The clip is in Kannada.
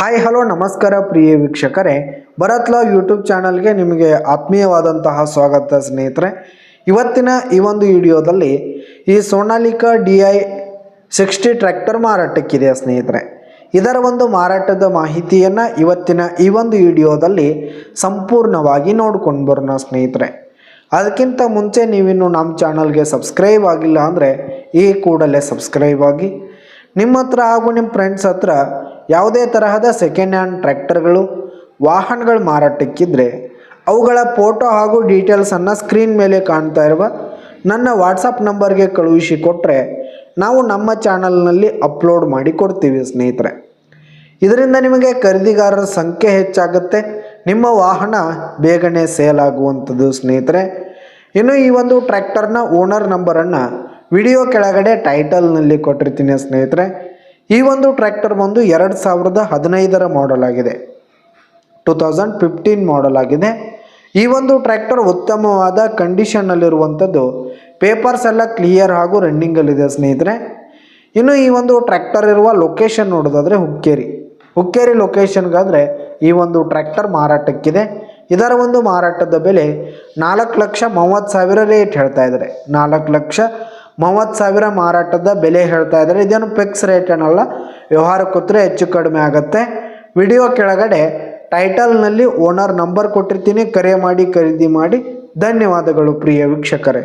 ಹಾಯ್, ಹಲೋ, ನಮಸ್ಕಾರ ಪ್ರಿಯ ವೀಕ್ಷಕರೇ. ಭರತ್ ಲಾಗ್ ಯೂಟ್ಯೂಬ್ ಚಾನಲ್ಗೆ ನಿಮಗೆ ಆತ್ಮೀಯವಾದಂತಹ ಸ್ವಾಗತ ಸ್ನೇಹಿತರೆ. ಇವತ್ತಿನ ಈ ಒಂದು ವಿಡಿಯೋದಲ್ಲಿ ಈ Sonalika D I sixty tractor ಮಾರಾಟಕ್ಕಿದೆ ಸ್ನೇಹಿತರೆ. ಇದರ ಒಂದು ಮಾರಾಟದ ಮಾಹಿತಿಯನ್ನು ಇವತ್ತಿನ ಈ ಒಂದು ವಿಡಿಯೋದಲ್ಲಿ ಸಂಪೂರ್ಣವಾಗಿ ನೋಡ್ಕೊಂಡು ಬರೋಣ ಸ್ನೇಹಿತರೆ. ಅದಕ್ಕಿಂತ ಮುಂಚೆ ನೀವಿನ್ನು ನಮ್ಮ ಚಾನಲ್ಗೆ ಸಬ್ಸ್ಕ್ರೈಬ್ ಆಗಿಲ್ಲ ಅಂದರೆ ಈ ಕೂಡಲೇ ಸಬ್ಸ್ಕ್ರೈಬ್ ಆಗಿ. ನಿಮ್ಮ ಹತ್ರ ಹಾಗೂ ನಿಮ್ಮ ಫ್ರೆಂಡ್ಸ್ ಹತ್ರ ಯಾವುದೇ ತರಹದ ಸೆಕೆಂಡ್ ಹ್ಯಾಂಡ್ ಟ್ರ್ಯಾಕ್ಟರ್ಗಳು ವಾಹನಗಳು ಮಾರಾಟಕ್ಕಿದ್ರೆ ಅವುಗಳ ಫೋಟೋ ಹಾಗೂ ಡೀಟೇಲ್ಸನ್ನು ಸ್ಕ್ರೀನ್ ಮೇಲೆ ಕಾಣ್ತಾ ಇರುವ ನನ್ನ ವಾಟ್ಸಪ್ ನಂಬರ್ಗೆ ಕಳುಹಿಸಿ ಕೊಟ್ಟರೆ ನಾವು ನಮ್ಮ ಚಾನಲ್ನಲ್ಲಿ ಅಪ್ಲೋಡ್ ಮಾಡಿ ಕೊಡ್ತೀವಿ ಸ್ನೇಹಿತರೆ. ಇದರಿಂದ ನಿಮಗೆ ಖರೀದಿಗಾರರ ಸಂಖ್ಯೆ ಹೆಚ್ಚಾಗುತ್ತೆ, ನಿಮ್ಮ ವಾಹನ ಬೇಗನೆ ಸೇಲ್ ಆಗುವಂಥದ್ದು ಸ್ನೇಹಿತರೆ. ಇನ್ನು ಈ ಒಂದು ಟ್ರ್ಯಾಕ್ಟರ್ನ ಓನರ್ ನಂಬರನ್ನು ವಿಡಿಯೋ ಕೆಳಗಡೆ ಟೈಟಲ್ನಲ್ಲಿ ಕೊಟ್ಟಿರ್ತೀನಿ ಸ್ನೇಹಿತರೆ. ಈ ಒಂದು ಟ್ರ್ಯಾಕ್ಟರ್ ಬಂದು ಎರಡು ಸಾವಿರದ ಹದಿನೈದರ ಮಾಡೆಲ್ ಆಗಿದೆ. ಟೂ ತೌಸಂಡ್ ಫಿಫ್ಟೀನ್ ಮಾಡೆಲ್ ಆಗಿದೆ. ಈ ಒಂದು ಟ್ರ್ಯಾಕ್ಟರ್ ಉತ್ತಮವಾದ ಕಂಡೀಷನ್ನಲ್ಲಿರುವಂಥದ್ದು ಪೇಪರ್ಸ್ ಎಲ್ಲ ಕ್ಲಿಯರ್ ಹಾಗೂ ರನ್ನಿಂಗಲ್ಲಿದೆ ಸ್ನೇಹಿತರೆ. ಇನ್ನು ಈ ಒಂದು ಟ್ರ್ಯಾಕ್ಟರ್ ಇರುವ ಲೊಕೇಶನ್ ನೋಡೋದಾದರೆ ಹುಕ್ಕೇರಿ. ಹುಕ್ಕೇರಿ ಲೊಕೇಶನ್ಗಾದರೆ ಈ ಒಂದು ಟ್ರ್ಯಾಕ್ಟರ್ ಮಾರಾಟಕ್ಕಿದೆ. ಇದರ ಒಂದು ಮಾರಾಟದ ಬೆಲೆ ನಾಲ್ಕು ಲಕ್ಷ ಮೂವತ್ತು ಸಾವಿರ ರೇಟ್ ಹೇಳ್ತಾ ಇದ್ದಾರೆ. ನಾಲ್ಕು ಲಕ್ಷ ಮೂವತ್ತು ಸಾವಿರ ಮಾರಾಟದ ಬೆಲೆ ಹೇಳ್ತಾ ಇದ್ದಾರೆ. ಇದೇನು ಫಿಕ್ಸ್ ರೇಟ್ ಏನಲ್ಲ, ವ್ಯವಹಾರ ಕೂತ್ರೆ ಹೆಚ್ಚು ಕಡಿಮೆ ಆಗುತ್ತೆ. ವಿಡಿಯೋ ಕೆಳಗಡೆ ಟೈಟಲ್ನಲ್ಲಿ ಓನರ್ ನಂಬರ್ ಕೊಟ್ಟಿರ್ತೀನಿ, ಕರೆ ಮಾಡಿ, ಖರೀದಿ ಮಾಡಿ. ಧನ್ಯವಾದಗಳು ಪ್ರಿಯ ವೀಕ್ಷಕರೇ.